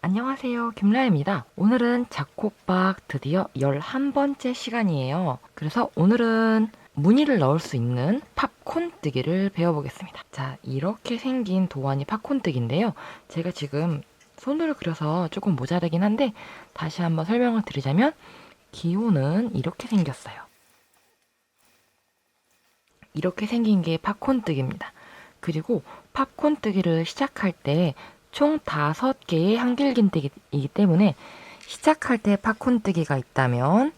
안녕하세요. 김라입니다. 오늘은 작곡박 드디어 11번째 시간이에요. 그래서 오늘은 무늬를 넣을 수 있는 팝콘 뜨기를 배워보겠습니다. 자, 이렇게 생긴 도안이 팝콘 뜨기인데요. 제가 지금 손으로 그려서 조금 모자라긴 한데 다시 한번 설명을 드리자면 기호는 이렇게 생겼어요. 이렇게 생긴 게 팝콘 뜨기입니다. 그리고 팝콘 뜨기를 시작할 때 총 다섯 개의 한길긴뜨기이기 때문에 시작할 때 팝콘 뜨기가 있다면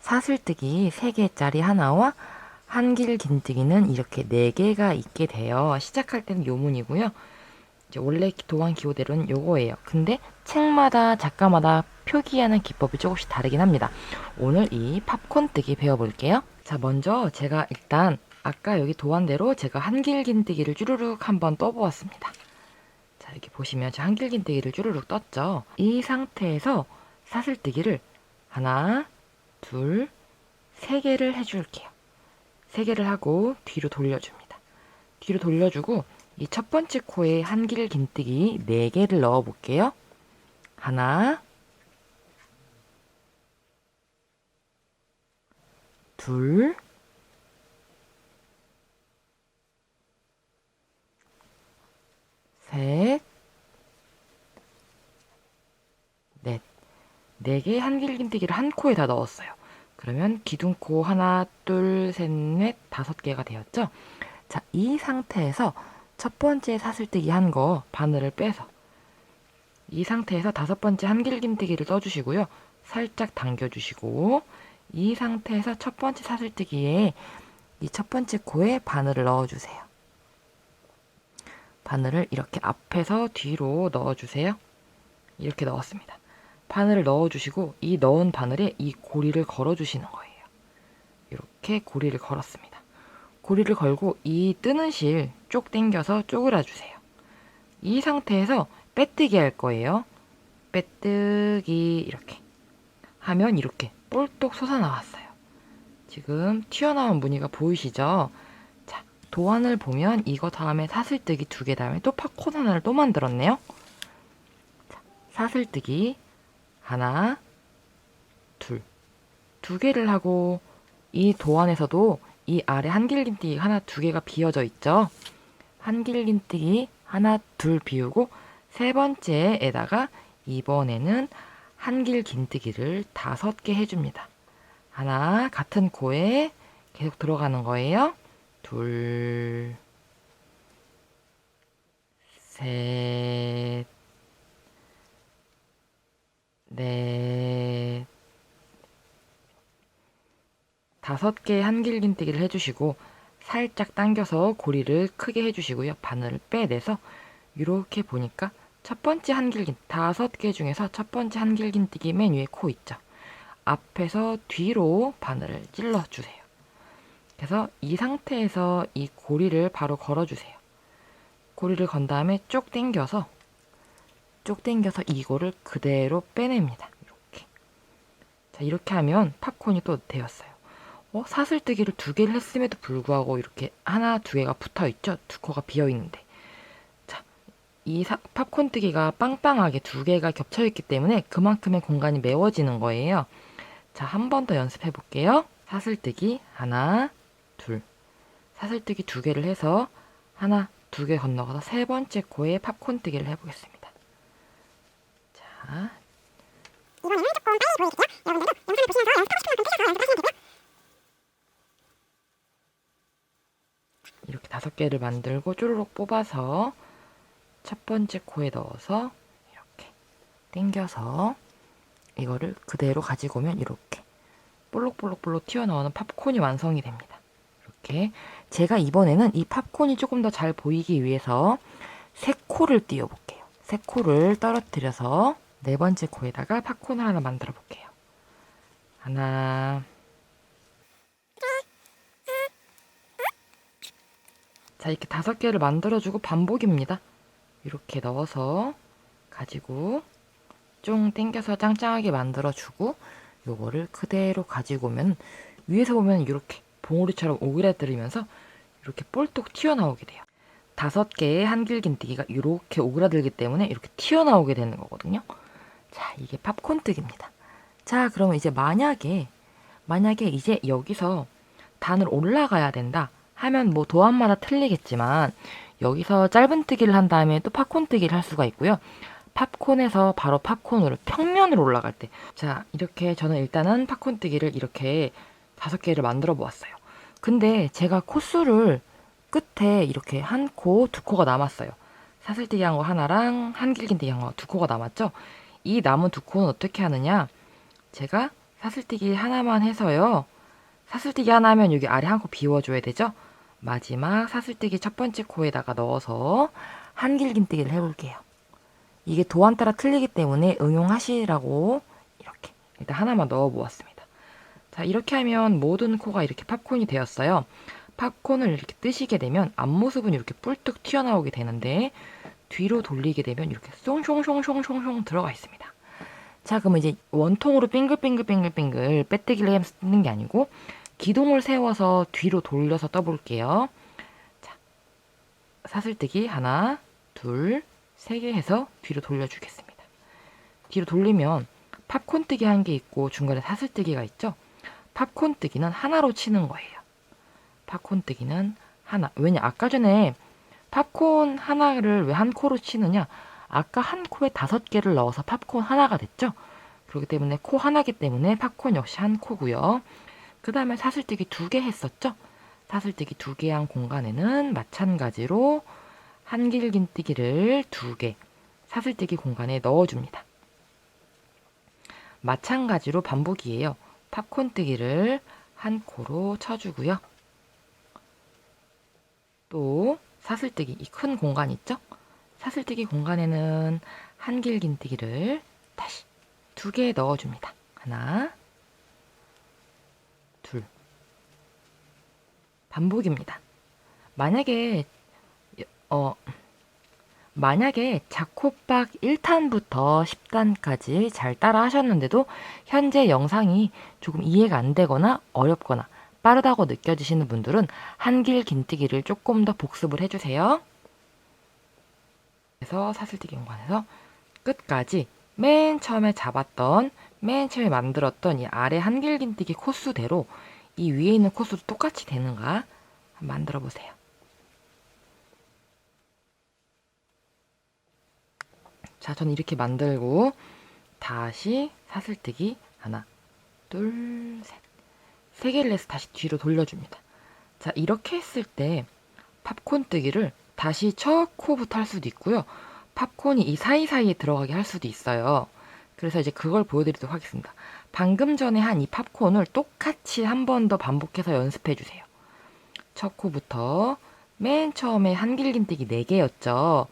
사슬뜨기 3개짜리 하나와 한길긴뜨기는 이렇게 4개가 있게 돼요. 시작할 때는 요문이고요. 이제 원래 도안 기호대로는 요거예요. 근데 책마다 작가마다 표기하는 기법이 조금씩 다르긴 합니다. 오늘 이 팝콘 뜨기 배워볼게요. 자, 먼저 제가 일단 아까 여기 도안대로 제가 한길긴뜨기를 쭈루룩 한번 떠보았습니다. 자, 이렇게 보시면 저 한길긴뜨기를 쭈루룩 떴죠. 이 상태에서 사슬뜨기를 하나, 둘, 세 개를 해줄게요. 세 개를 하고 뒤로 돌려줍니다. 뒤로 돌려주고 이 첫 번째 코에 한길긴뜨기 네 개를 넣어 볼게요. 하나, 둘, 셋, 4개의 한길긴뜨기를 한 코에 다 넣었어요. 그러면 기둥코 하나, 둘, 셋, 넷, 다섯 개가 되었죠? 자, 이 상태에서 첫 번째 사슬뜨기 한 거 바늘을 빼서 이 상태에서 다섯 번째 한길긴뜨기를 떠주시고요. 살짝 당겨주시고 이 상태에서 첫 번째 사슬뜨기에 이 첫 번째 코에 바늘을 넣어주세요. 바늘을 이렇게 앞에서 뒤로 넣어주세요. 이렇게 넣었습니다. 바늘을 넣어주시고 이 넣은 바늘에 이 고리를 걸어주시는 거예요. 이렇게 고리를 걸었습니다. 고리를 걸고 이 뜨는 실쪽 당겨서 쪼그라주세요. 이 상태에서 빼뜨기 할 거예요. 빼뜨기 이렇게 하면 이렇게 볼떡 솟아나왔어요. 지금 튀어나온 무늬가 보이시죠? 자, 도안을 보면 이거 다음에 사슬뜨기 두 개 다음에 또 팝콘 하나를 또 만들었네요. 자, 사슬뜨기 하나, 둘, 두 개를 하고 이 도안에서도 이 아래 한길긴뜨기 하나, 두 개가 비어져 있죠. 한길긴뜨기 하나, 둘 비우고 세 번째에다가 이번에는 한길긴뜨기를 다섯 개 해줍니다. 하나, 같은 코에 계속 들어가는 거예요. 둘, 셋, 넷, 다섯 개의 한길긴뜨기를 해주시고 살짝 당겨서 고리를 크게 해주시고요. 바늘을 빼내서 이렇게 보니까 첫 번째 한길긴 다섯 개 중에서 첫 번째 한길긴뜨기 맨 위에 코 있죠. 앞에서 뒤로 바늘을 찔러 주세요. 그래서 이 상태에서 이 고리를 바로 걸어주세요. 고리를 건 다음에 쭉 당겨서 쭉 당겨서 이거를 그대로 빼냅니다. 이렇게. 자, 이렇게 하면 팝콘이 또 되었어요. 어, 사슬뜨기를 두 개를 했음에도 불구하고 이렇게 하나, 두 개가 붙어 있죠? 두 코가 비어 있는데. 자, 이 사- 팝콘 뜨기가 빵빵하게 두 개가 겹쳐 있기 때문에 그만큼의 공간이 메워지는 거예요. 자, 한 번 더 연습해 볼게요. 사슬뜨기 하나, 둘. 사슬뜨기 두 개를 해서 하나, 두 개 건너가서 세 번째 코에 팝콘 뜨기를 해보겠습니다. 자, 이번에는 조금 빨리 보여드릴게요. 여러분들도 영상을 보시면서 연습하고 싶은 만큼 떼셔서 연습하시면 되고요. 이렇게 다섯 개를 만들고 쪼르륵 뽑아서 첫 번째 코에 넣어서 이렇게 당겨서 이거를 그대로 가지고 오면 이렇게 볼록볼록볼록 튀어나오는 팝콘이 완성이 됩니다. 이렇게 제가 이번에는 이 팝콘이 조금 더 잘 보이기 위해서 세 코를 띄워 볼게요. 세 코를 떨어뜨려서 네 번째 코에다가 팝콘을 하나 만들어 볼게요. 하나, 자, 이렇게 다섯 개를 만들어주고 반복입니다. 이렇게 넣어서 가지고 쫑 당겨서 짱짱하게 만들어주고 요거를 그대로 가지고 오면 위에서 보면 이렇게 봉우리처럼 오그라들으면서 이렇게 볼떡 튀어나오게 돼요. 다섯 개의 한길긴뜨기가 이렇게 오그라들기 때문에 이렇게 튀어나오게 되는 거거든요. 자, 이게 팝콘 뜨기입니다. 자, 그러면 이제 만약에 만약에 이제 여기서 단을 올라가야 된다 하면 뭐 도안마다 틀리겠지만 여기서 짧은 뜨기를 한 다음에 또 팝콘 뜨기를 할 수가 있고요. 팝콘에서 바로 팝콘으로 평면으로 올라갈 때. 자, 이렇게 저는 일단은 팝콘 뜨기를 이렇게 다섯 개를 만들어 보았어요. 근데 제가 코수를 끝에 이렇게 한 코, 두 코가 남았어요. 사슬뜨기 한 거 하나랑 한길긴뜨기 한 거 두 코가 남았죠? 이 남은 두 코는 어떻게 하느냐? 제가 사슬뜨기 하나만 해서요. 사슬뜨기 하나 하면 여기 아래 한 코 비워줘야 되죠? 마지막 사슬뜨기 첫 번째 코에다가 넣어서 한길긴뜨기를 해볼게요. 이게 도안 따라 틀리기 때문에 응용하시라고 이렇게 일단 하나만 넣어보았습니다. 자 이렇게 하면 모든 코가 이렇게 팝콘이 되었어요. 팝콘을 이렇게 뜨시게 되면 앞모습은 이렇게 뿔뚝 튀어나오게 되는데 뒤로 돌리게 되면 이렇게 숑숑숑숑숑숑 들어가 있습니다. 자 그럼 이제 원통으로 빙글빙글빙글빙글 빼뜨기를 뜨는 게 아니고 기둥을 세워서 뒤로 돌려서 떠볼게요. 자, 사슬뜨기 하나, 둘, 세 개 해서 뒤로 돌려주겠습니다. 뒤로 돌리면 팝콘 뜨기 한개 있고 중간에 사슬 뜨기가 있죠. 팝콘 뜨기는 하나로 치는 거예요. 팝콘 뜨기는 하나. 왜냐 아까 전에 팝콘 하나를 왜 한 코로 치느냐? 아까 한 코에 다섯 개를 넣어서 팝콘 하나가 됐죠. 그렇기 때문에 코 하나기 때문에 팝콘 역시 한 코고요. 그 다음에 사슬뜨기 두 개 했었죠? 사슬뜨기 두 개 한 공간에는 마찬가지로 한길긴뜨기를 두 개 사슬뜨기 공간에 넣어줍니다. 마찬가지로 반복이에요. 팝콘 뜨기를 한 코로 쳐주고요. 또 사슬뜨기 이 큰 공간 있죠? 사슬뜨기 공간에는 한길긴뜨기를 다시 두 개 넣어줍니다. 하나, 둘. 반복입니다. 만약에 어 만약에 자코박 1탄부터 10탄까지 잘 따라 하셨는데도 현재 영상이 조금 이해가 안 되거나 어렵거나 빠르다고 느껴지시는 분들은 한길 긴뜨기를 조금 더 복습을 해주세요. 그래서 사슬뜨기 공간에서 끝까지 맨 처음에 잡았던 맨 처음에 만들었던 이 아래 한길 긴뜨기 코수대로 이 위에 있는 코수도 똑같이 되는가 만들어 보세요. 자, 저는 이렇게 만들고 다시 사슬뜨기 하나, 둘, 셋. 세 개를 해서 다시 뒤로 돌려줍니다. 자, 이렇게 했을 때 팝콘 뜨기를 다시 첫 코부터 할 수도 있고요. 팝콘이 이 사이사이에 들어가게 할 수도 있어요. 그래서 이제 그걸 보여드리도록 하겠습니다. 방금 전에 한 이 팝콘을 똑같이 한 번 더 반복해서 연습해 주세요. 첫 코부터 맨 처음에 한길긴뜨기 4개였죠.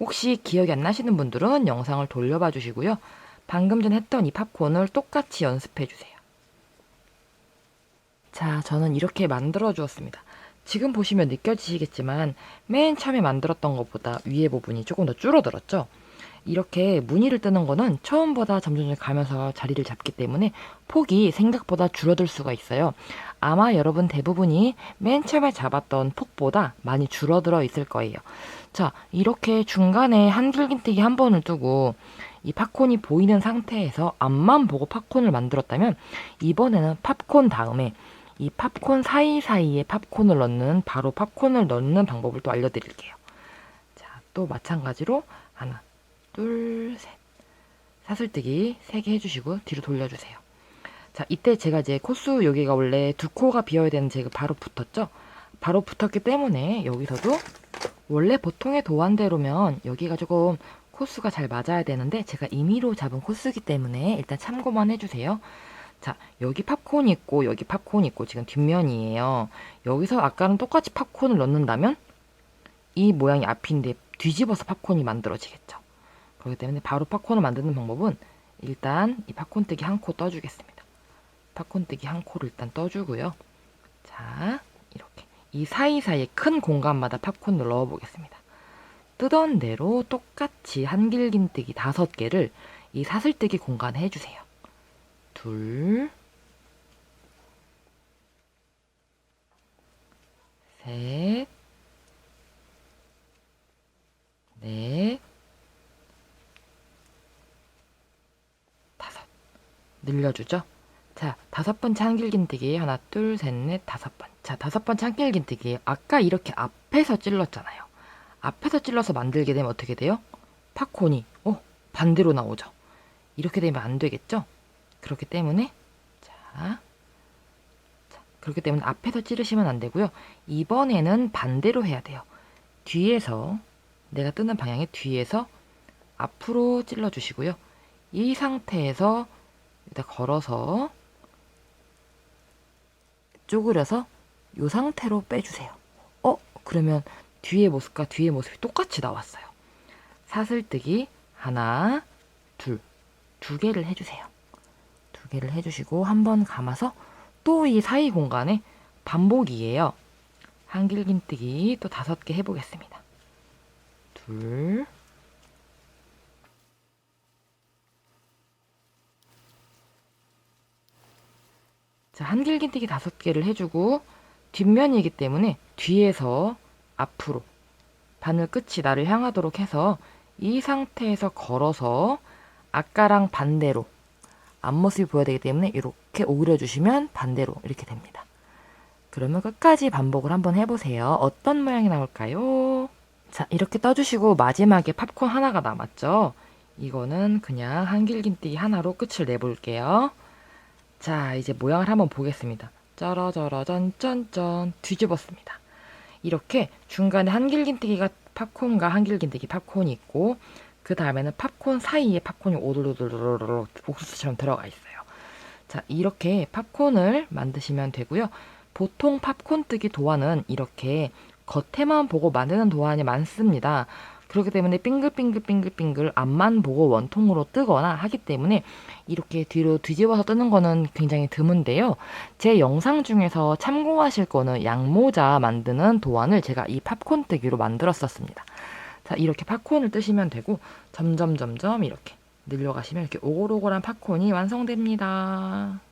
혹시 기억이 안 나시는 분들은 영상을 돌려봐 주시고요. 방금 전 했던 이 팝콘을 똑같이 연습해 주세요. 자, 저는 이렇게 만들어 주었습니다. 지금 보시면 느껴지시겠지만 맨 처음에 만들었던 것보다 위에 부분이 조금 더 줄어들었죠? 이렇게 무늬를 뜨는 거는 처음보다 점점 가면서 자리를 잡기 때문에 폭이 생각보다 줄어들 수가 있어요. 아마 여러분 대부분이 맨 처음에 잡았던 폭보다 많이 줄어들어 있을 거예요. 자, 이렇게 중간에 한줄긴뜨기 한 번을 두고 이 팝콘이 보이는 상태에서 앞만 보고 팝콘을 만들었다면 이번에는 팝콘 다음에 이 팝콘 사이사이에 팝콘을 넣는 바로 팝콘을 넣는 방법을 또 알려드릴게요. 자, 또 마찬가지로 하나, 둘, 셋. 사슬뜨기 세개 해주시고 뒤로 돌려주세요. 자, 이때 제가 이제 코수 여기가 원래 두 코가 비어야 되는 제가 바로 붙었죠? 바로 붙었기 때문에 여기서도 원래 보통의 도안대로면 여기가 조금 코수가 잘 맞아야 되는데 제가 임의로 잡은 코수기 때문에 일단 참고만 해주세요. 자, 여기 팝콘이 있고 여기 팝콘이 있고 지금 뒷면이에요. 여기서 아까는 똑같이 팝콘을 넣는다면 이 모양이 앞인데 뒤집어서 팝콘이 만들어지겠죠. 그렇기 때문에 바로 팝콘을 만드는 방법은 일단 이 팝콘 뜨기 한 코 떠주겠습니다. 팝콘 뜨기 한 코를 일단 떠주고요. 자, 이렇게 이 사이사이에 큰 공간마다 팝콘을 넣어보겠습니다. 뜨던 대로 똑같이 한길긴뜨기 다섯 개를 이 사슬뜨기 공간에 해주세요. 둘, 셋, 넷, 다섯. 늘려주죠? 자, 다섯 번째 한길긴뜨기. 하나, 둘, 셋, 넷, 다섯 번. 자, 다섯 번째 한길긴뜨기. 아까 이렇게 앞에서 찔렀잖아요. 앞에서 찔러서 만들게 되면 어떻게 돼요? 팝콘이, 어, 반대로 나오죠? 이렇게 되면 안 되겠죠? 그렇기 때문에 자, 자 그렇기 때문에 앞에서 찌르시면 안 되고요. 이번에는 반대로 해야 돼요. 뒤에서 내가 뜨는 방향의 뒤에서 앞으로 찔러 주시고요. 이 상태에서 일단 걸어서 쪼그려서 이 상태로 빼주세요. 어? 그러면 뒤의 모습과 뒤의 모습이 똑같이 나왔어요. 사슬뜨기 하나, 둘, 두 개를 해주세요. 두 개를 해주시고 한 번 감아서 또 이 사이 공간에 반복이에요. 한길긴뜨기 또 다섯 개 해보겠습니다. 둘, 자, 한길긴뜨기 다섯 개를 해주고 뒷면이기 때문에 뒤에서 앞으로 바늘 끝이 나를 향하도록 해서 이 상태에서 걸어서 아까랑 반대로 앞모습이 보여야 되기 때문에 이렇게 오그려 주시면 반대로 이렇게 됩니다. 그러면 끝까지 반복을 한번 해보세요. 어떤 모양이 나올까요? 자, 이렇게 떠주시고 마지막에 팝콘 하나가 남았죠? 이거는 그냥 한길긴뜨기 하나로 끝을 내볼게요. 자, 이제 모양을 한번 보겠습니다. 쩌러저러 짠짠짠 뒤집었습니다. 이렇게 중간에 한길긴뜨기가 팝콘과 한길긴뜨기 팝콘이 있고 그 다음에는 팝콘 사이에 팝콘이 오돌오돌오돌 옥수수처럼 들어가 있어요. 자, 이렇게 팝콘을 만드시면 되고요. 보통 팝콘 뜨기 도안은 이렇게 겉에만 보고 만드는 도안이 많습니다. 그렇기 때문에 빙글빙글빙글빙글 앞만 보고 원통으로 뜨거나 하기 때문에 이렇게 뒤로 뒤집어서 뜨는 거는 굉장히 드문데요. 제 영상 중에서 참고하실 거는 양모자 만드는 도안을 제가 이 팝콘 뜨기로 만들었었습니다. 자, 이렇게 팝콘을 뜨시면 되고 점점 점점 이렇게 늘려가시면 이렇게 오글오글한 팝콘이 완성됩니다.